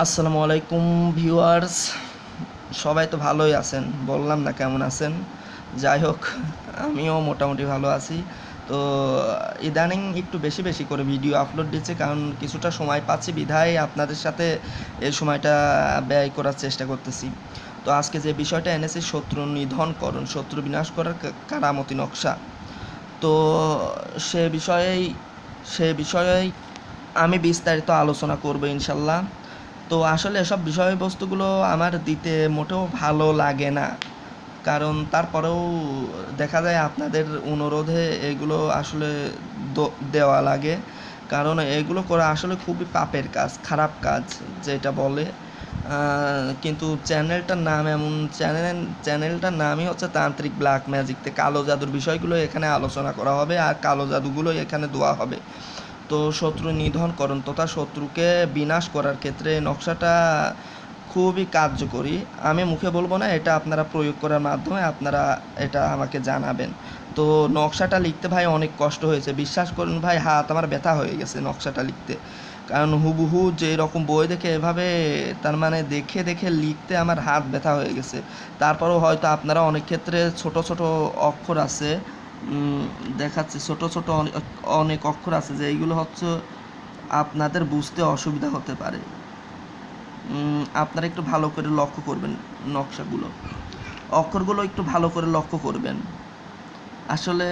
আসসালামু আলাইকুম ভিউয়ার্স। সবাই তো ভালোই আছেন। বললাম না কেমন আছেন? যাই হোক, আমিও মোটামুটি ভালো আছি। তো, ইদানিং একটু বেশি বেশি করে ভিডিও আপলোড দিচ্ছে, কারণ কিছুটা সময় পাচ্ছি বিধায় আপনাদের সাথে এই সময়টা ব্যয় করার চেষ্টা করতেছি। তো আজকে যে বিষয়টা এনেছি, শত্রু নিধনকরণ শত্রু বিনাশ করার কারামতি নকশা। তো, সে বিষয়েই সে বিষয়েই আমি বিস্তারিত আলোচনা করব ইনশাল্লাহ। তো আসলে এসব বিষয়বস্তুগুলো আমার দিতে মোটেও ভালো লাগে না। কারণ তারপরেও দেখা যায় আপনাদের অনুরোধে এগুলো আসলে দেওয়া লাগে। কারণ এগুলো করা আসলে খুবই পাপের কাজ, খারাপ কাজ যেটা বলে। কিন্তু চ্যানেলটার নাম এমন, চ্যানেল, চ্যানেলটার নামই হচ্ছে তান্ত্রিক ব্ল্যাক ম্যাজিকতে কালো জাদুর বিষয়গুলো এখানে আলোচনা করা হবে আর কালো জাদুগুলো এখানে দেওয়া হবে। তো শত্রু নিধনকরণ তথা শত্রুকে বিনাশ করার ক্ষেত্রে নকশাটা খুবই কার্যকরী। আমি মুখে বলব না, এটা আপনারা প্রয়োগ করার মাধ্যমে আপনারা এটা আমাকে জানাবেন। তো নকশাটা লিখতে ভাই অনেক কষ্ট হয়েছে। বিশ্বাস করুন ভাই, হাত আমার ব্যথা হয়ে গেছে নকশাটা লিখতে। কারণ হুবহু যে রকম বই দেখে এভাবে, তার মানে দেখে দেখে লিখতে আমার হাত ব্যথা হয়ে গেছে। তারপরেও হয়তো আপনারা অনেক ক্ষেত্রে ছোট ছোট অক্ষর আছে দেখাচ্ছি ছোট ছোট অনেক অক্ষর আছে যে এইগুলো হচ্ছে আপনাদের বুঝতে অসুবিধা হতে পারে। আপনারা একটু ভালো করে লক্ষ্য করবেন নকশাগুলো। অক্ষরগুলো একটু ভালো করে লক্ষ্য করবেন। আসলে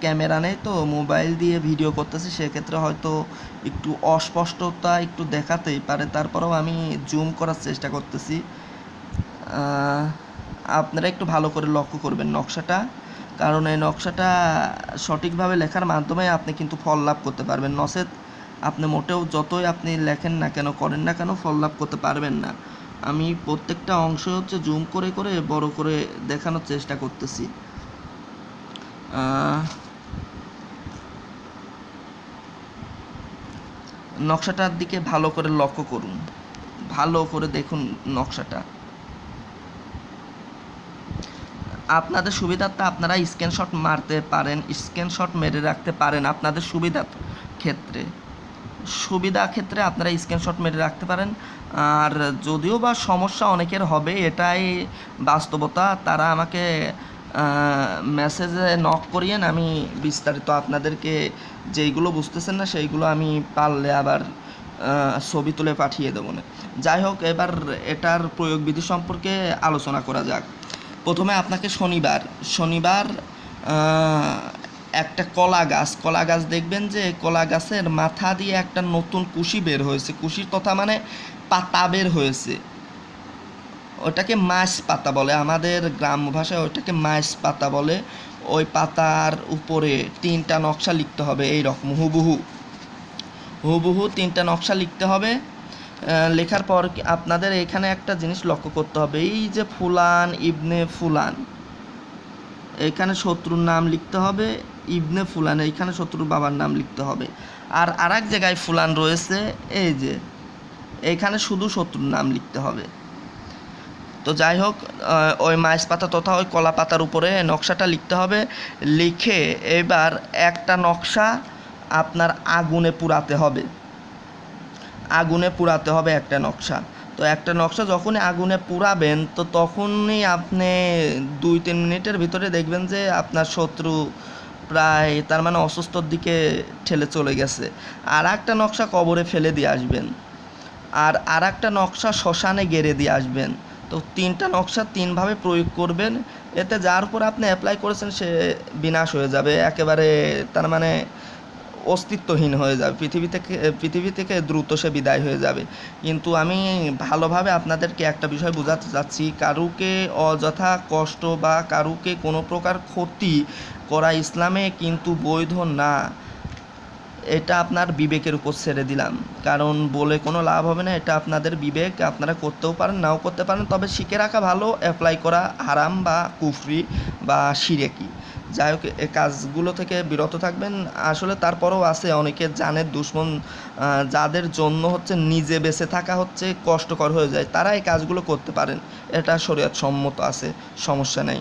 ক্যামেরা নেই তো, মোবাইল দিয়ে ভিডিও করতেছি, সেক্ষেত্রে হয়তো একটু অস্পষ্টতা একটু দেখাতেই পারে। তারপরেও আমি জুম করার চেষ্টা করতেছি। আপনারা একটু ভালো করে লক্ষ্য করবেন নকশাটা। কারণ এই নকশাটা সঠিকভাবে লেখার মাধ্যমে আপনি কিন্তু ফল লাভ করতে পারবেন। নচেত আপনি মোটেও যতই আপনি লেখেন না কেন, করেন না কেন, ফল লাভ করতে পারবেন না। আমি প্রত্যেকটা অংশ হচ্ছে জুম করে করে, বড় করে দেখানোর চেষ্টা করতেছি। নকশাটার দিকে ভালো করে লক্ষ্য করুন। ভালো করে দেখুন নকশাটা। আপনাদের সুবিধার্থে আপনারা স্ক্রিনশট মারতে পারেন স্ক্রিনশট মেরে রাখতে পারেন আপনাদের সুবিধার ক্ষেত্রে। সুবিধা ক্ষেত্রে আপনারা স্ক্রিনশট মেরে রাখতে পারেন। আর যদিও বা সমস্যা অনেকের হবে, এটাই বাস্তবতা। তারা আমাকে মেসেজে নক করিয়েন আমি বিস্তারিত আপনাদেরকে যেইগুলো বুঝতেছেন না, সেইগুলো আমি পারলে আবার ছবি তুলে পাঠিয়ে দেবো। না যাই হোক, এবার এটার প্রয়োগবিধি সম্পর্কে আলোচনা করা যাক। প্রথমে আপনাকে শনিবার শনিবার একটা কলা গাছ কলা গাছ দেখবেন যে কলা গাছের মাথা দিয়ে একটা নতুন কুশি বের হয়েছে। কুশির কথা মানে পাতা বের হয়েছে। ওটাকে মাছ পাতা বলে। আমাদের গ্রাম্য ভাষায় ওটাকে মাছ পাতা বলে। ওই পাতার উপরে তিনটা নকশা লিখতে হবে। এই রকম হুবহু। হুবহু তিনটা নকশা লিখতে হবে। লেখার পর আপনাদের এখানে একটা জিনিস লক্ষ্য করতে হবে। এই যে ফুলান, ইবনে ফুলান, এখানে শত্রুর নাম লিখতে হবে, ইবনে ফুলান এইখানে শত্রুর বাবার নাম লিখতে হবে। আর আরেক জায়গায় ফুলান রয়েছে, এই যে এইখানে শুধু শত্রুর নাম লিখতে হবে। তো যাই হোক ওই মাইস পাতা তথা ওই কলা পাতার উপরে নকশাটা লিখতে হবে। লিখে এবার একটা নকশা আপনার আগুনে পুরাতে হবে। আগুনে পুরাতে হবে একটা নকশা। তো একটা নকশা যখনই আগুনে পুরাবেন তো তখনই আপনি দুই তিন মিনিটের ভিতরে দেখবেন যে আপনার শত্রু প্রায় তার মানে অসুস্থর দিকে ঠেলে চলে গেছে। আর একটা নকশা কবরে ফেলে দিয়ে আসবেন। আর আর একটা নকশা শ্মশানে গেড়ে দিয়ে আসবেন। তো তিনটা নকশা তিনভাবে প্রয়োগ করবেন, এতে যার উপর আপনি অ্যাপ্লাই করেছেন সে বিনাশ হয়ে যাবে। একেবারে তার মানে অস্তিত্বহীন হয়ে যাবে, পৃথিবী থেকে পৃথিবী থেকে দ্রুত সে বিদায় হয়ে যাবে। কিন্তু আমি ভালোভাবে আপনাদেরকে একটা বিষয় বোঝাতে চাচ্ছি, কারুকে অযথা কষ্ট বা কারুকে কোনো প্রকার ক্ষতি করা ইসলামে কিন্তু বৈধ না, এটা আপনার বিবেকের উপর ছেড়ে দিলাম। কারণ বলে কোনো লাভ হবে না, এটা আপনাদের বিবেক, আপনারা করতেও পারেন, নাও করতে পারেন, তবে শিখে রাখা ভালো অ্যাপ্লাই করা হারাম বা কুফরি বা শিরেকি যাই হোক এই কাজগুলো থেকে বিরত থাকবেন। আসলে তারপরেও আছে অনেকে জানের দুশ্মন যাদের জন্য হচ্ছে নিজে বেঁচে থাকা হচ্ছে কষ্টকর হয়ে যায়, তারা এই কাজগুলো করতে পারেন। এটা শরীয়ত সম্মত আছে, সমস্যা নেই।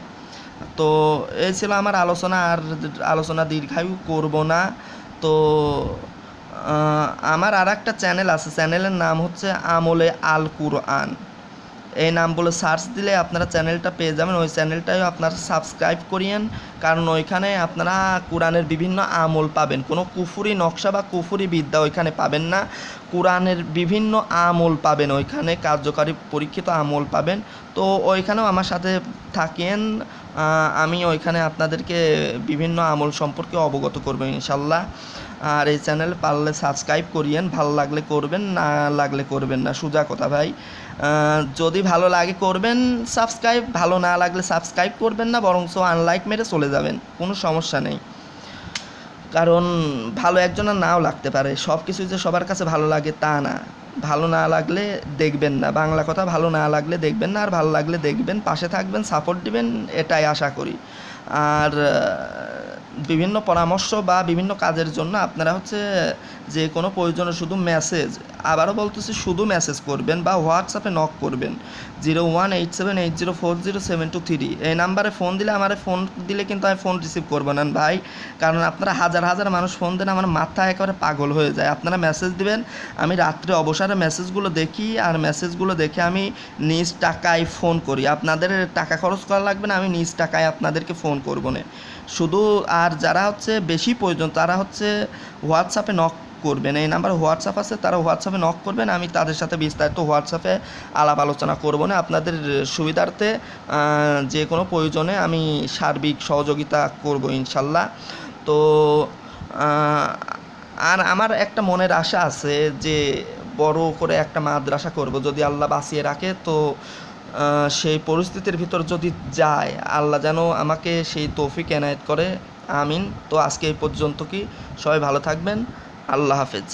তো এই ছিল আমার আলোচনা, আর আলোচনা দীর্ঘায়ু করব না। তো আমার আর একটা চ্যানেল আছে, চ্যানেলের নাম হচ্ছে আমলে আল কুরআন। এই নাম বলে সার্চ দিলে আপনারা চ্যানেলটা পেয়ে যাবেন। ওই চ্যানেলটাও আপনারা সাবস্ক্রাইব করিয়েন। কারণ ওইখানে আপনারা কোরআনের বিভিন্ন আমল পাবেন। কোনো কুফুরি নকশা বা কুফুরি বিদ্যা ওইখানে পাবেন না। কোরআনের বিভিন্ন আমল পাবেন। ওইখানে কার্যকারী পরীক্ষিত আমল পাবেন। তো ওইখানেও আমার সাথে থাকেন আমি ওইখানে আপনাদেরকে বিভিন্ন আমল সম্পর্কে অবগত করব ইনশাল্লাহ। আর এই চ্যানেল পারলে সাবস্ক্রাইব করিয়েন, ভালো লাগলে করবেন, না লাগলে করবেন না। সোজা কথা ভাই। যদি ভালো লাগে করবেন, সাবস্ক্রাইব, ভালো না লাগলে সাবস্ক্রাইব করবেন না বরঞ্চ আনলাইক মেরে চলে যাবেন, কোনো সমস্যা নেই। কারণ ভালো একজনের নাও লাগতে পারে সব কিছু যে সবার কাছে ভালো লাগে তা না। ভালো না লাগলে দেখবেন না, বাংলা কথা ভালো না লাগলে দেখবেন না, আর ভালো লাগলে দেখবেন, পাশে থাকবেন সাপোর্ট দিবেন, এটাই আশা করি। আর বিভিন্ন পরামর্শ বা বিভিন্ন কাজের জন্য আপনারা হচ্ছে যে কোনো প্রয়োজনে শুধু মেসেজ আবারও বলতেছি, শুধু মেসেজ করবেন বা হোয়াটসঅ্যাপে নক করবেন। Zero one eight seven eight zero four zero seven two three এই নাম্বারে ফোন দিলে আমার ফোন দিলে কিন্তু আমি ফোন রিসিভ করব না। ভাই, কারণ আপনারা হাজার হাজার মানুষ ফোন দেন আমার মাথা একেবারে পাগল হয়ে যায়। আপনারা মেসেজ দিবেন, আমি রাত্রে অবসরে মেসেজগুলো দেখি আর মেসেজগুলো দেখে আমি নিজ টাকায় ফোন করি। আপনাদের টাকা খরচ করা লাগবে না, আমি নিজ টাকায় আপনাদেরকে ফোন করব না। শুধু আর যারা হচ্ছে বেশি প্রয়োজন, তারা হচ্ছে হোয়াটসঅ্যাপে নক করবেন। এই নাম্বার হোয়াটসঅ্যাপ আছে, তারা হোয়াটসঅ্যাপে নক করবেন। আমি তাদের সাথে বিস্তারিত হোয়াটসঅ্যাপে আলাপ আলোচনা করব না। আপনাদের সুবিধার্থে যে কোনো প্রয়োজনে আমি সার্বিক সহযোগিতা করব ইনশাল্লাহ। তো আর আমার একটা মনের আশা আছে যে বড় করে একটা মাদ্রাসা করব। যদি আল্লাহ বাঁচিয়ে রাখে, তো সেই পরিস্থিতির ভিতর যদি যায়, আল্লাহ যেন আমাকে সেই তৌফিক এনায়েত করে। আমিন। তো আজকে এই পর্যন্ত কি? সবাই ভালো থাকবেন। আল্লাহ হাফেজ।